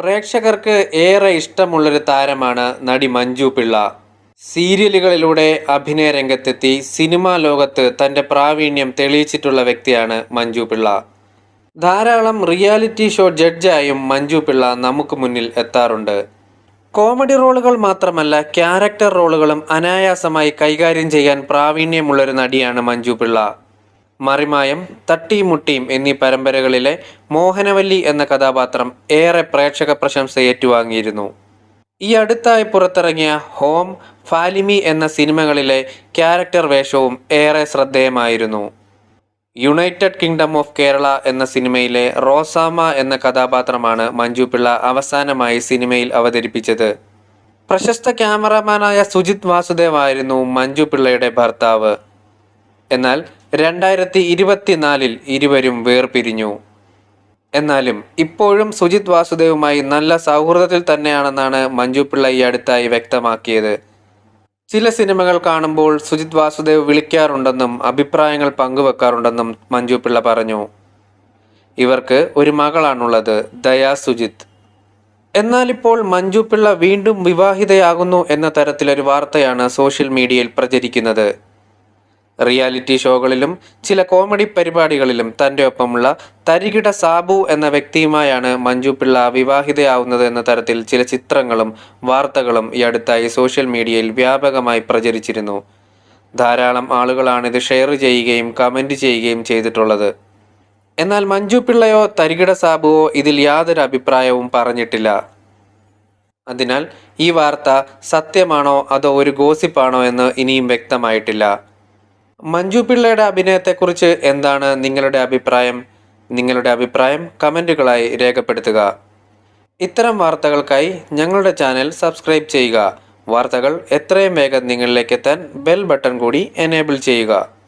പ്രേക്ഷകർക്ക് ഏറെ ഇഷ്ടമുള്ളൊരു താരമാണ് നടി മഞ്ജു പിള്ള. സീരിയലുകളിലൂടെ അഭിനയ രംഗത്തെത്തി സിനിമാ ലോകത്ത് തന്റെ പ്രാവീണ്യം തെളിയിച്ചിട്ടുള്ള വ്യക്തിയാണ് മഞ്ജു പിള്ള. ധാരാളം റിയാലിറ്റി ഷോ ജഡ്ജായും മഞ്ജു പിള്ള നമുക്ക് മുന്നിൽ എത്താറുണ്ട്. കോമഡി റോളുകൾ മാത്രമല്ല ക്യാരക്ടർ റോളുകളും അനായാസമായി കൈകാര്യം ചെയ്യാൻ പ്രാവീണ്യമുള്ളൊരു നടിയാണ് മഞ്ജു പിള്ള. മറിമായം തട്ടിയും എന്നീ പരമ്പരകളിലെ മോഹനവല്ലി എന്ന കഥാപാത്രം ഏറെ പ്രേക്ഷക പ്രശംസ ഏറ്റുവാങ്ങിയിരുന്നു. ഈ അടുത്തായി പുറത്തിറങ്ങിയ ഹോം ഫാലിമി എന്ന സിനിമകളിലെ ക്യാരക്ടർ വേഷവും ഏറെ ശ്രദ്ധേയമായിരുന്നു. യുണൈറ്റഡ് കിങ്ഡം ഓഫ് കേരള എന്ന സിനിമയിലെ റോസാമ എന്ന കഥാപാത്രമാണ് മഞ്ജു പിള്ള അവസാനമായി സിനിമയിൽ അവതരിപ്പിച്ചത്. പ്രശസ്ത ക്യാമറമാനായ സുജിത് വാസുദേവ് ആയിരുന്നു മഞ്ജു പിള്ളയുടെ ഭർത്താവ്. എന്നാൽ രണ്ടായിരത്തി ഇരുപത്തിനാലിൽ ഇരുവരും വേർപിരിഞ്ഞു. എന്നാലും ഇപ്പോഴും സുജിത് വാസുദേവുമായി നല്ല സൗഹൃദത്തിൽ തന്നെയാണെന്നാണ് മഞ്ജു പിള്ള ഈ അടുത്തായി വ്യക്തമാക്കിയത്. ചില സിനിമകൾ കാണുമ്പോൾ സുജിത് വാസുദേവ് വിളിക്കാറുണ്ടെന്നും അഭിപ്രായങ്ങൾ പങ്കുവെക്കാറുണ്ടെന്നും മഞ്ജു പിള്ള പറഞ്ഞു. ഇവർക്ക് ഒരു മകളാണുള്ളത് ദയാ സുജിത്. എന്നാൽ ഇപ്പോൾ മഞ്ജു പിള്ള വീണ്ടും വിവാഹിതയാകുന്നു എന്ന തരത്തിലൊരു വാർത്തയാണ് സോഷ്യൽ മീഡിയയിൽ പ്രചരിക്കുന്നത്. റിയാലിറ്റി ഷോകളിലും ചില കോമഡി പരിപാടികളിലും തന്റെ ഒപ്പമുള്ള തരികിട സാബു എന്ന വ്യക്തിയുമായാണ് മഞ്ജു പിള്ള വിവാഹിതയാവുന്നത് എന്ന തരത്തിൽ ചില ചിത്രങ്ങളും വാർത്തകളും ഈ അടുത്തായി സോഷ്യൽ മീഡിയയിൽ വ്യാപകമായി പ്രചരിച്ചിരുന്നു. ധാരാളം ആളുകളാണ് ഇത് ഷെയർ ചെയ്യുകയും കമന്റ് ചെയ്യുകയും ചെയ്തിട്ടുള്ളത്. എന്നാൽ മഞ്ജു പിള്ളയോ തരികിട സാബുവോ ഇതിൽ യാതൊരു അഭിപ്രായവും പറഞ്ഞിട്ടില്ല. അതിനാൽ ഈ വാർത്ത സത്യമാണോ അതോ ഒരു ഗോസിപ്പാണോ എന്ന് ഇനിയും വ്യക്തമായിട്ടില്ല. മഞ്ജു പിള്ളയുടെ അഭിനയത്തെക്കുറിച്ച് എന്താണ് നിങ്ങളുടെ അഭിപ്രായം? നിങ്ങളുടെ അഭിപ്രായം കമന്റുകളായി രേഖപ്പെടുത്തുക. ഇത്തരം വാർത്തകൾക്കായി ഞങ്ങളുടെ ചാനൽ സബ്സ്ക്രൈബ് ചെയ്യുക. വാർത്തകൾ എത്രയും വേഗം നിങ്ങളിലേക്ക് എത്താൻ ബെൽ ബട്ടൺ കൂടി എനേബിൾ ചെയ്യുക.